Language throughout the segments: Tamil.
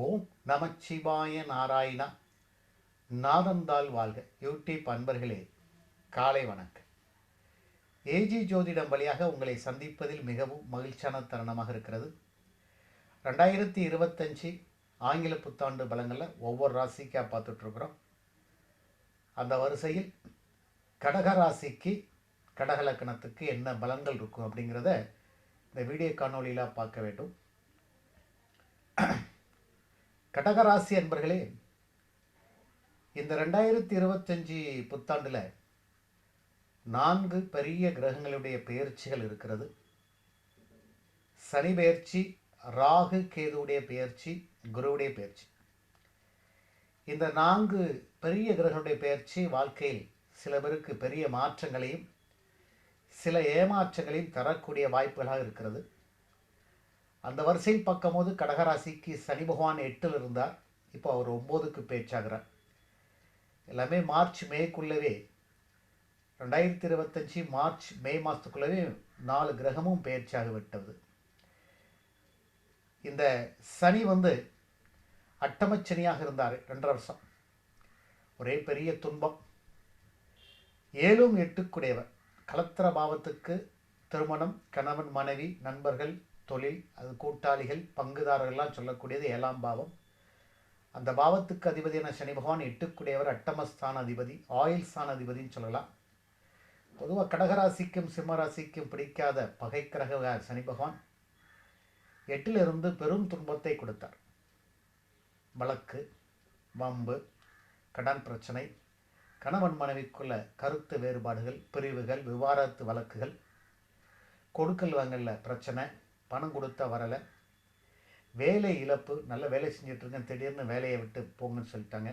ஓம் நமச்சிவாய நாராயணா. நாதந்தால் வாழ்க. யூடியூப் அன்பர்களே காலை வணக்கம். ஏஜி ஜோதிடம் வழியாக உங்களை சந்திப்பதில் மிகவும் மகிழ்ச்சியான தருணமாக இருக்கிறது. ரெண்டாயிரத்தி இருபத்தஞ்சி ஆங்கில புத்தாண்டு பலங்களில் ஒவ்வொரு ராசிக்காக பார்த்துட்ருக்குறோம். அந்த வரிசையில் கடக ராசிக்கு கடக லக்கணத்துக்கு என்ன பலன்கள் இருக்கும் அப்படிங்கிறத இந்த வீடியோ காணொலியில் பார்க்க வேண்டும். கடகராசி அன்பர்களே இந்த ரெண்டாயிரத்தி இருபத்தஞ்சி புத்தாண்டில் நான்கு பெரிய கிரகங்களுடைய பெயர்ச்சிகள் இருக்கிறது. சனி பெயர்ச்சி ராகு கேதுவுடைய பெயர்ச்சி குருவுடைய பெயர்ச்சி. இந்த நான்கு பெரிய கிரகங்களுடைய பெயர்ச்சி வாழ்க்கையில் சில பேருக்கு பெரிய மாற்றங்களையும் சில ஏமாற்றங்களையும் தரக்கூடிய வாய்ப்புகளாக இருக்கிறது. அந்த வரிசையில் பார்க்கும்போது கடகராசிக்கு சனி பகவான் எட்டில் இருந்தார். இப்போ அவர் ஒம்போதுக்கு பேச்சாகிறார். எல்லாமே மார்ச் மேக்குள்ளவே ரெண்டாயிரத்தி இருபத்தஞ்சி மார்ச் மே மாதத்துக்குள்ளவே நாலு கிரகமும் பெயர்ச்சியாக விட்டது. இந்த சனி வந்து அட்டமச்சனியாக இருந்தார் ரெண்டரை வருஷம். ஒரே பெரிய துன்பம். ஏழும் எட்டுக்குடையவர். கலத்திர பாவத்துக்கு திருமணம் கணவன் மனைவி நண்பர்கள் தொழில் அது கூட்டாளிகள் பங்குதாரர்கள்லாம் சொல்லக்கூடியது ஏழாம் பாவம். அந்த பாவத்துக்கு அதிபதியான சனி பகவான் எட்டுக்குடையவர் அட்டமஸ்தான அதிபதி ஆயில் ஸ்தான அதிபதின்னு சொல்லலாம். பொதுவாக கடகராசிக்கும் சிம்மராசிக்கும் பிடிக்காத பகை கிரக சனி பகவான் எட்டிலிருந்து பெரும் துன்பத்தை கொடுத்தார். வழக்கு வம்பு கடன் பிரச்சனை கணவன் மனைவிக்குள்ள கருத்து வேறுபாடுகள் பிரிவுகள் விவாதத்து வழக்குகள் கொடுக்கல் வாங்கல பிரச்சனை பணம் கொடுத்தா வரலை. வேலை இழப்பு நல்ல வேலை செஞ்சிட்ருக்கேன் திடீர்னு வேலையை விட்டு போங்கன்னு சொல்லிட்டாங்க.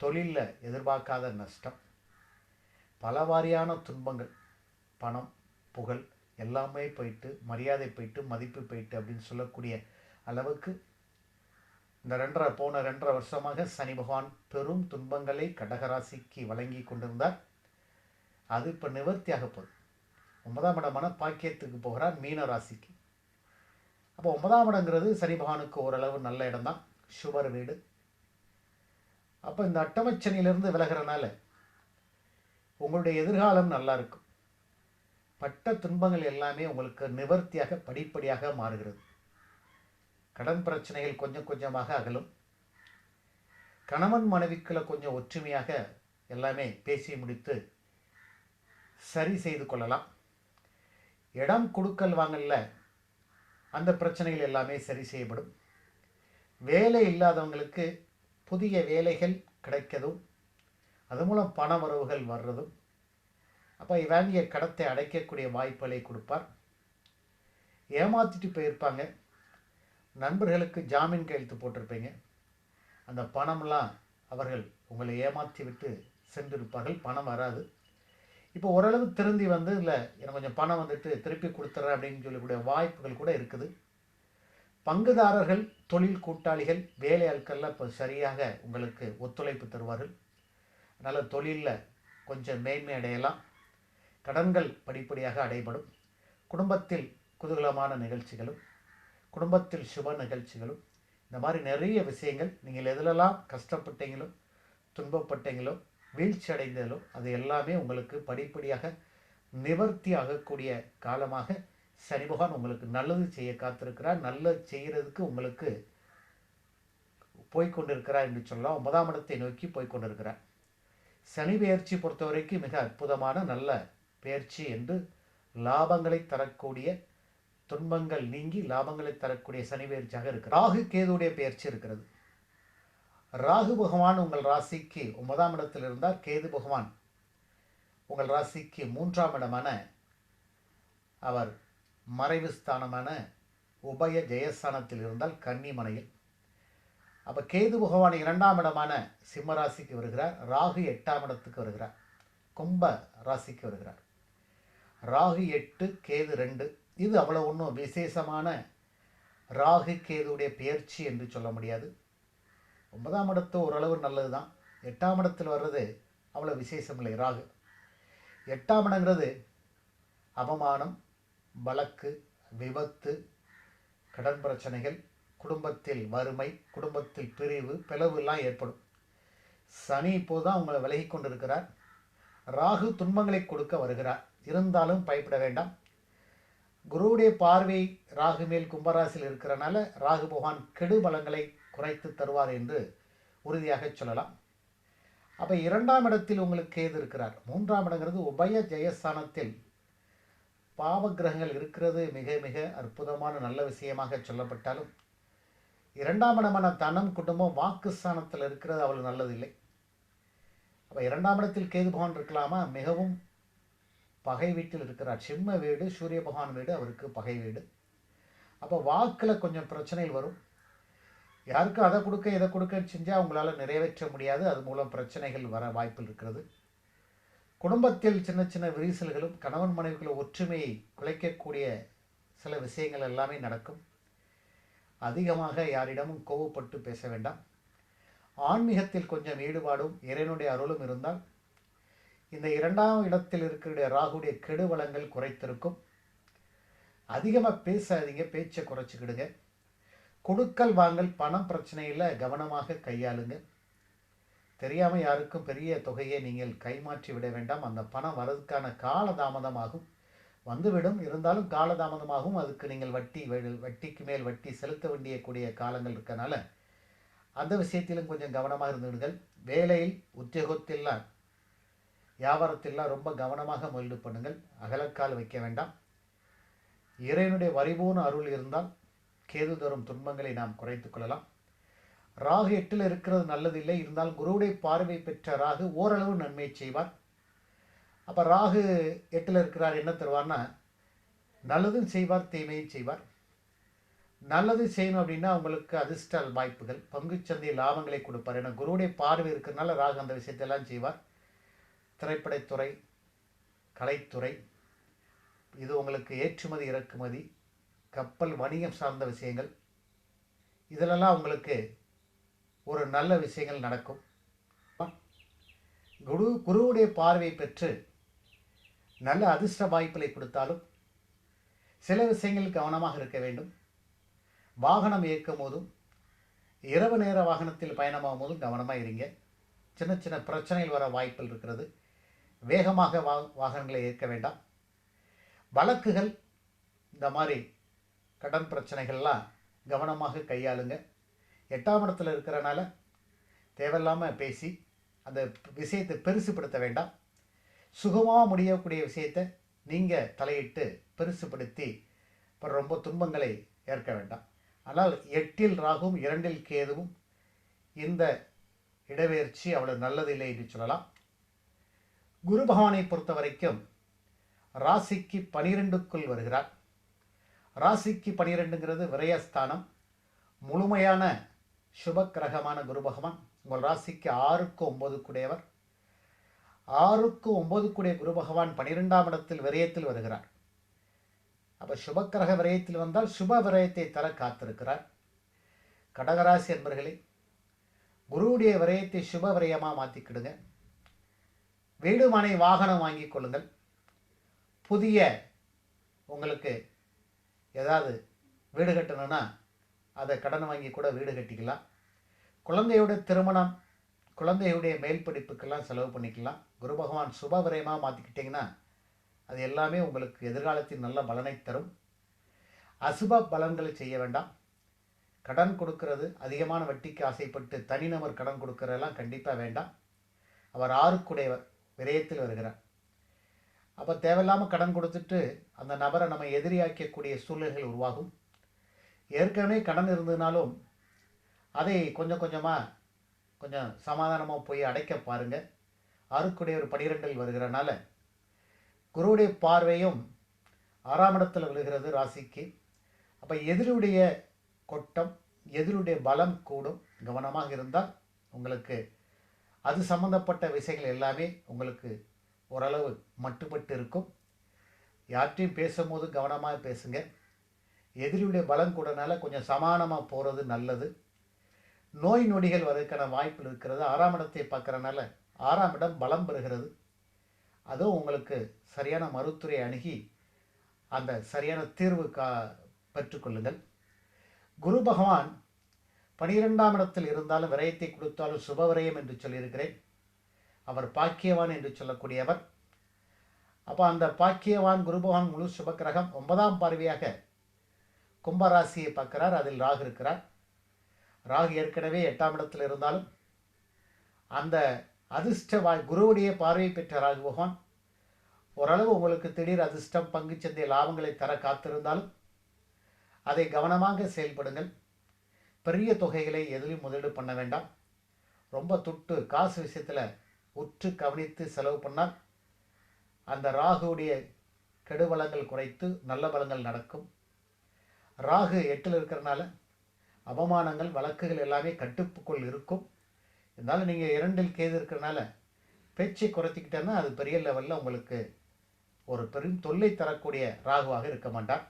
தொழிலில் எதிர்பார்க்காத நஷ்டம். பலவாரியான துன்பங்கள் பணம் புகழ் எல்லாமே போயிட்டு மரியாதை போயிட்டு மதிப்பு போயிட்டு அப்படின்னு சொல்லக்கூடிய அளவுக்கு இந்த ரெண்டரை போன ரெண்டரை வருஷமாக சனி பகவான் பெரும் துன்பங்களை கடகராசிக்கு வழங்கி கொண்டிருந்தார். அது இப்போ நிவர்த்தியாக போகுது. ஒன்பதாம் இடமான பாக்கியத்துக்கு போகிறார் மீன ராசிக்கு. அப்போ ஒன்பதாம் இடங்கிறது சனி பகவானுக்கு ஓரளவு நல்ல இடம் தான் சுவர் வீடு. அப்போ இந்த அட்டமச்சனியிலிருந்து விலகிறனால உங்களுடைய எதிர்காலம் நல்லா இருக்கும். பட்ட துன்பங்கள் எல்லாமே உங்களுக்கு நிவர்த்தியாக படிப்படியாக மாறுகிறது. கடன் பிரச்சனைகள் கொஞ்சம் கொஞ்சமாக அகலும். கணவன் மனைவிக்குள்ள கொஞ்சம் ஒற்றுமையாக எல்லாமே பேசி முடித்து சரி செய்து கொள்ளலாம். இடம் கொடுக்கல் வாங்கல அந்த பிரச்சனைகள் எல்லாமே சரி செய்யப்படும். வேலை இல்லாதவங்களுக்கு புதிய வேலைகள் கிடைக்கதும் அது மூலம் பண வரவுகள் வர்றதும் அப்போ வாங்கிய கடத்தை அடைக்கக்கூடிய வாய்ப்புகளை கொடுப்பார். ஏமாற்றிட்டு போயிருப்பாங்க. நண்பர்களுக்கு ஜாமீன் கையெழுத்து போட்டிருப்பீங்க. அந்த பணம்லாம் அவர்கள் உங்களை ஏமாற்றி விட்டு சென்றிருப்பார்கள். பணம் வராது. இப்போ ஓரளவு திருந்தி வந்து இல்லை எனக்கு கொஞ்சம் பணம் வந்துட்டு திருப்பி கொடுத்துட்றேன் அப்படின்னு சொல்லக்கூடிய வாய்ப்புகள் கூட இருக்குது. பங்குதாரர்கள் தொழில் கூட்டாளிகள் வேலையாட்கள்லாம் இப்போ சரியாக உங்களுக்கு ஒத்துழைப்பு தருவார்கள். அதனால் தொழிலில் கொஞ்சம் மேன்மை அடையலாம். கடன்கள் படிப்படியாக அடைபடும். குடும்பத்தில் குதூகலமான நிகழ்ச்சிகளும் குடும்பத்தில் சுப நிகழ்ச்சிகளும் இந்த மாதிரி நிறைய விஷயங்கள் நீங்கள் எதிலெல்லாம் கஷ்டப்பட்டீங்களோ துன்பப்பட்டீங்களோ வீழ்ச்சி அடைந்ததிலோ அது எல்லாமே உங்களுக்கு படிப்படியாக நிவர்த்தி ஆகக்கூடிய காலமாக சனி பகவான் உங்களுக்கு நல்லது செய்ய காத்திருக்கிறார். நல்லது செய்கிறதுக்கு உங்களுக்கு போய்கொண்டிருக்கிறார் என்று சொல்லலாம். ஒன்பதாம் இடத்தை நோக்கி போய்கொண்டிருக்கிறார் சனி பெயர்ச்சி பொறுத்த வரைக்கும் மிக அற்புதமான நல்ல பெயர்ச்சி என்று லாபங்களை தரக்கூடிய துன்பங்கள் நீங்கி லாபங்களை தரக்கூடிய சனி பெயர்ச்சியாக இருக்கு ராகு கேதுடைய பெயர்ச்சி இருக்கிறது. ராகு பகவான் உங்கள் ராசிக்கு ஒன்பதாம் இடத்தில் இருந்தால் கேது பகவான் உங்கள் ராசிக்கு மூன்றாம் இடமான அவர் மறைவு ஸ்தானமான உபய ஜெயஸ்தானத்தில் இருந்தால் கன்னிமனையில் அப்போ கேது பகவான் இரண்டாம் இடமான சிம்ம ராசிக்கு வருகிறார். ராகு எட்டாம் இடத்துக்கு வருகிறார். கும்ப ராசிக்கு வருகிறார். ராகு எட்டு கேது ரெண்டு. இது அவ்வளோ ஒன்றும் விசேஷமான ராகு கேதுடைய பெயர்ச்சி என்று சொல்ல முடியாது. ஒன்பதாம் இடத்து ஓரளவு நல்லது தான் எட்டாம் இடத்தில் வர்றது அவ்வளோ விசேஷம் இல்லை ராகு. எட்டாம் இடங்கிறது அவமானம் வழக்கு விபத்து கடன் பிரச்சனைகள் குடும்பத்தில் வறுமை குடும்பத்தில் பிரிவு பிளவுலாம் ஏற்படும். சனி இப்போது தான் உங்களை விலகி கொண்டிருக்கிறார். ராகு துன்பங்களை கொடுக்க வருகிறார். இருந்தாலும் பயப்பட வேண்டாம். குருவுடைய பார்வை ராகு மேல் கும்பராசியில் இருக்கிறனால ராகு பகவான் கெடு பலங்களை குறைத்து தருவார் என்று உறுதியாக சொல்லலாம். அப்போ இரண்டாம் இடத்தில் உங்களுக்கு கேது இருக்கிறார். மூன்றாம் இடங்கிறது உபய ஜெயஸ்தானத்தில் பாவகிரகங்கள் இருக்கிறது. மிக மிக அற்புதமான நல்ல விஷயமாக சொல்லப்பட்டாலும் இரண்டாம் இடமான தனம் குடும்பம் வாக்குஸ்தானத்தில் இருக்கிறது. அவ்வளவு நல்லதில்லை. அப்போ இரண்டாம் இடத்தில் கேது பகவான் இருக்கலாமா? மிகவும் பகை வீட்டில் இருக்கிறார். சிம்ம வீடு சூரிய பகவான் வீடு அவருக்கு பகை வீடு. அப்போ வாக்கில் கொஞ்சம் பிரச்சனைகள் வரும். யாருக்கும் அதை கொடுக்க இதை கொடுக்க செஞ்சால் அவங்களால நிறைவேற்ற முடியாது. அது மூலம் பிரச்சனைகள் வர வாய்ப்பு இருக்கிறது. குடும்பத்தில் சின்ன சின்ன விரிசல்களும் கணவன் மனைவிக்குள்ள ஒற்றுமையை குலைக்கக்கூடிய சில விஷயங்கள் எல்லாமே நடக்கும். அதிகமாக யாரிடமும் கோவப்பட்டு பேச வேண்டாம். ஆன்மீகத்தில் கொஞ்சம் ஈடுபாடும் இறைவனுடைய அருளும் இருந்தால் இந்த இரண்டாம் இடத்தில் இருக்கிற ராகுடைய கெடு வளங்கள் குறைத்திருக்கும். அதிகமாக பேசாதீங்க பேச்சை குறைச்சிக்கிடுங்க. கொடுக்கல் வாங்கல் பணம் பிரச்சனையில் கவனமாக கையாளுங்க. தெரியாமல் யாருக்கும் பெரிய தொகையை நீங்கள் கைமாற்றி விட வேண்டாம். அந்த பணம் வரதுக்கான கால தாமதமாகும் வந்துவிடும். இருந்தாலும் காலதாமதமாகவும் அதுக்கு நீங்கள் வட்டி வட்டிக்கு மேல் வட்டி செலுத்த வேண்டிய கூடிய காலங்கள் இருக்கனால அந்த விஷயத்திலும் கொஞ்சம் கவனமாக இருந்துவிடுங்கள். வேலையில் உத்தியோகத்தில்லாம் வியாபாரத்திலாம் ரொம்ப கவனமாக முதலீடு பண்ணுங்கள். அகலக்கால் வைக்க வேண்டாம். இறைவனுடைய வரிபூர்ண அருள் இருந்தால் கேது தரும் துன்பங்களை நாம் குறைத்து கொள்ளலாம். ராகு எட்டில் இருக்கிறது நல்லதில்லை. இருந்தாலும் குருவுடைய பார்வை பெற்ற ராகு ஓரளவு நன்மை செய்வார். அப்போ ராகு எட்டில் இருக்கிறார் என்ன தருவார்னா நல்லதும் செய்வார் தீமையும் செய்வார். நல்லது செய்யணும் அப்படின்னா உங்களுக்கு அதிர்ஷ்ட வாய்ப்புகள் பங்குச்சந்தை லாபங்களை கொடுப்பார். ஏன்னா குருவுடைய பார்வை இருக்கிறதுனால ராகு அந்த விஷயத்தெல்லாம் செய்வார். திரைப்படத்துறை கலைத்துறை இது உங்களுக்கு ஏற்றுமதி இறக்குமதி கப்பல் வணிகம் சார்ந்த விஷயங்கள். இதிலெல்லாம் உங்களுக்கு ஒரு நல்ல விஷயங்கள் நடக்கும். குரு குருவுடைய பார்வை பெற்று நல்ல அதிர்ஷ்ட வாய்ப்புகளை கொடுத்தாலும் சில விஷயங்கள் கவனமாக இருக்க வேண்டும். வாகனம் இயக்கும் போதும் இரவு நேர வாகனத்தில் பயணமாகும் போதும் கவனமாக இருங்க. சின்ன சின்ன பிரச்சனைகள் வர வாய்ப்புகள் இருக்கிறது. வேகமாக வா வாகனங்களை இயக்க வேண்டாம். வழக்குகள் இந்த மாதிரி கடன் பிரச்சனைகள்லாம் கவனமாக கையாளுங்க. எட்டாம் இடத்துல இருக்கிறனால தேவையில்லாமல் பேசி அந்த விஷயத்தை பெருசுப்படுத்த வேண்டாம். சுகமாக முடியக்கூடிய விஷயத்தை நீங்கள் தலையிட்டு பெருசுப்படுத்தி அப்புறம் ரொம்ப துன்பங்களை ஏற்க வேண்டாம். ஆனால் எட்டில் ராகும் இரண்டில் கேதுவும் இந்த இடப்பெயர்ச்சி அவ்வளோ நல்லதில்லை என்று சொல்லலாம். குரு பகவானை பொறுத்த வரைக்கும் ராசிக்கு பனிரெண்டுக்குள் வருகிறார். ராசிக்கு பனிரெண்டுங்கிறது விரயஸ்தானம். முழுமையான சுப கிரகமான குரு பகவான். உங்கள் ராசிக்கு ஆறுக்கு ஒன்பது கூடியவர் ஆறுக்கு ஒன்பது கூடிய குரு பகவான் பனிரெண்டாம் இடத்தில் விரயத்தில் வருகிறார். அப்போ சுபக்கிரக விரயத்தில் வந்தால் சுப விரயத்தை தர காத்திருக்கிறார். கடகராசி என்பர்களே குருவுடைய விரயத்தை சுப விரயமாக மாற்றிக்கிடுங்க வீடு மனை வாகனம் வாங்கி கொள்ளுங்கள். புதிய உங்களுக்கு ஏதாவது வீடு கட்டணும்னா அதை கடன் வாங்கி கூட வீடு கட்டிக்கலாம். குழந்தையோட திருமணம் குழந்தையுடைய மேல் படிப்புக்கெல்லாம் செலவு பண்ணிக்கலாம். குரு பகவான் சுப விரயமாக மாற்றிக்கிட்டிங்கன்னா அது எல்லாமே உங்களுக்கு எதிர்காலத்தில் நல்ல பலனை தரும். அசுப பலன்களை செய்ய வேண்டாம். கடன் கொடுக்கறது அதிகமான வட்டிக்கு ஆசைப்பட்டு தனிநபர் கடன் கொடுக்கறதெல்லாம் கண்டிப்பாக வேண்டாம். அவர் ஆறுக்குடையவர் விரயத்தில் வருகிறார். அப்போ தேவையில்லாமல் கடன் கொடுத்துட்டு அந்த நபரை நம்ம எதிரியாக்கக்கூடிய சூழ்நிலைகள் உருவாகும். ஏற்கனவே கடன் இருந்ததுனாலும் அதை கொஞ்சம் கொஞ்சமாக கொஞ்சம் சமாதானமாக போய் அடைக்க பாருங்கள் அருக்குடைய ஒரு பனிரெண்டில் வருகிறனால குருவுடைய பார்வையும் ஆறாம் இடத்தில் விழுகிறது ராசிக்கு. அப்போ எதிருடைய கொட்டம் எதிருடைய பலம் கூடும். கவனமாக இருந்தால் உங்களுக்கு அது சம்மந்தப்பட்ட விஷயங்கள் எல்லாமே உங்களுக்கு ஓரளவு மட்டுப்பட்டு இருக்கும் யார்கிட்டையும் பேசும்போது கவனமாக பேசுங்க. எதிரியுடைய பலம் கூடனால கொஞ்சம் சமானமாக போகிறது நல்லது. நோய் நொடிகள் வருவதற்கான வாய்ப்பு இருக்கிறது. ஆறாம் இடத்தை பார்க்குறனால ஆறாம் இடம் பலம் பெறுகிறது. அதுவும் உங்களுக்கு சரியான மருத்துவரை அணுகி அந்த சரியான தீர்வு கா பெற்றுக்கொள்ளுங்கள் குரு பகவான் பனிரெண்டாம் இடத்தில் இருந்தாலும் விரயத்தை கொடுத்தாலும் சுப விரயம் என்று சொல்லியிருக்கிறேன். அவர் பாக்கியவான் என்று சொல்லக்கூடியவர். அப்போ அந்த பாக்கியவான் குருபகவான் முழு சுபக்கிரகம் ஒன்பதாம் பார்வையாக கும்பராசியை பார்க்கிறார். அதில் ராகு இருக்கிறார். ராகு ஏற்கனவே எட்டாம் இடத்தில் இருந்தாலும் அந்த அதிர்ஷ்ட வாய் குருவுடைய பார்வை பெற்ற ராகு பகவான் ஓரளவு உங்களுக்கு திடீர் அதிர்ஷ்டம் பங்குச்சந்தை லாபங்களை தர காத்திருந்தாலும் அதை கவனமாக செயல்படுங்கள். பெரிய தொகைகளை எதிலும் முதலீடு பண்ண வேண்டாம். ரொம்ப துட்டு காசு விஷயத்தில் உற்று கவனித்து செலவு பண்ணால் அந்த ராகுவுடைய கெடுபலங்கள் குறைத்து நல்ல பலங்கள் நடக்கும். ராகு எட்டில் இருக்கிறனால அவமானங்கள் வழக்குகள் எல்லாமே கட்டுப்புக்குள் இருக்கும். இருந்தாலும் நீங்கள் இரண்டில் கேது இருக்கிறனால பேச்சை குறைத்திக்கிட்டேன்னா அது பெரிய லெவலில் உங்களுக்கு ஒரு பெரும் தொல்லை தரக்கூடிய ராகுவாக இருக்க மாட்டார்.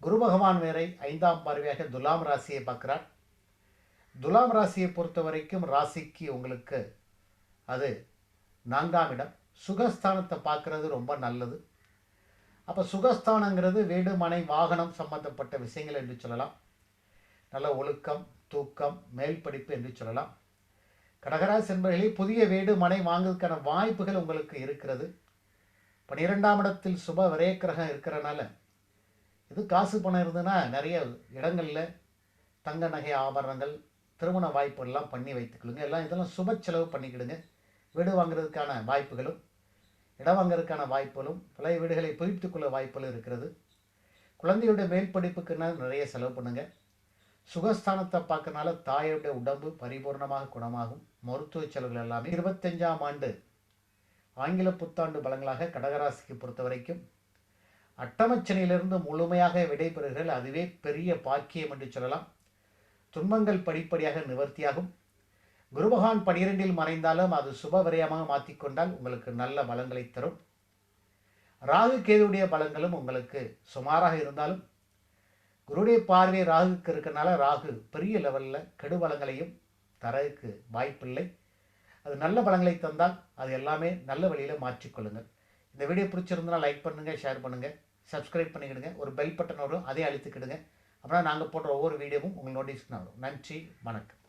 குரு பகவான் வேறை ஐந்தாம் பார்வையாக துலாம் ராசியை பார்க்குறார். துலாம் ராசியை பொறுத்த வரைக்கும் ராசிக்கு உங்களுக்கு அது நான்காம் இடம் சுகஸ்தானத்தை பார்க்குறது ரொம்ப நல்லது. அப்போ சுகஸ்தானங்கிறது வீடு மனை வாகனம் சம்பந்தப்பட்ட விஷயங்கள் என்று சொல்லலாம். நல்ல ஒழுக்கம் தூக்கம் மேல் படிப்பு என்று சொல்லலாம். கடகராசி என்பர்களே புதிய வீடு மனை வாங்குவதற்கான வாய்ப்புகள் உங்களுக்கு இருக்கிறது. பன்னிரெண்டாம் இடத்தில் சுப விரயக்கிரகம் இருக்கிறனால இது காசு பணம் இருந்ததுன்னா நிறைய இடங்களில் தங்க நகை ஆபரணங்கள் திருமண வாய்ப்புகள்லாம் பண்ணி வைத்துக்கொள்ளுங்க. எல்லாம் இதெல்லாம் சுப செலவு பண்ணிக்கிடுங்க. வீடு வாங்குறதுக்கான வாய்ப்புகளும் இடம் வாங்குறதுக்கான வாய்ப்புகளும் பழைய வீடுகளை புதுப்பித்துக் கொள்ள வாய்ப்புகளும் இருக்கிறது. குழந்தையுடைய மேல் படிப்புக்குன்னா நிறைய செலவு பண்ணுங்க. சுகஸ்தானத்தை பார்க்கறனால தாயோடைய உடம்பு பரிபூர்ணமாக குணமாகும். மருத்துவ செலவுகள் எல்லாமே இருபத்தஞ்சாம் ஆண்டு ஆங்கில புத்தாண்டு பலங்களாக கடகராசிக்கு பொறுத்த வரைக்கும் அட்டமச்சனையிலிருந்து முழுமையாக விடைபெறுகிறீர்கள். அதுவே பெரிய பாக்கியம் என்று சொல்லலாம். துன்பங்கள் படிப்படியாக நிவர்த்தியாகும். குருபகவான் பனிரெண்டில் மறைந்தாலும் அது சுப விரயமாக மாற்றிக்கொண்டால் உங்களுக்கு நல்ல பலங்களை தரும். ராகு கேதுடைய பலங்களும் உங்களுக்கு சுமாராக இருந்தாலும் குருடைய பார்வை ராகுக்கு இருக்கனால ராகு பெரிய லெவலில் கெடுபலங்களையும் தரதுக்கு வாய்ப்பில்லை. அது நல்ல பலங்களை தந்தால் அது எல்லாமே நல்ல வழியில் மாற்றிக்கொள்ளுங்கள். இந்த வீடியோ பிடிச்சிருந்தனா லைக் பண்ணுங்கள் ஷேர் பண்ணுங்கள் சப்ஸ்கிரைப் பண்ணிக்கிடுங்க ஒரு பெல் பட்டன் வரும் அதே அழுத்திக்கிடுங்க. அப்படின்னா நாங்கள் போடுற ஒவ்வொரு வீடியோவும் உங்களுக்கு நோட்டீஸ் வரும். நன்றி வணக்கம்.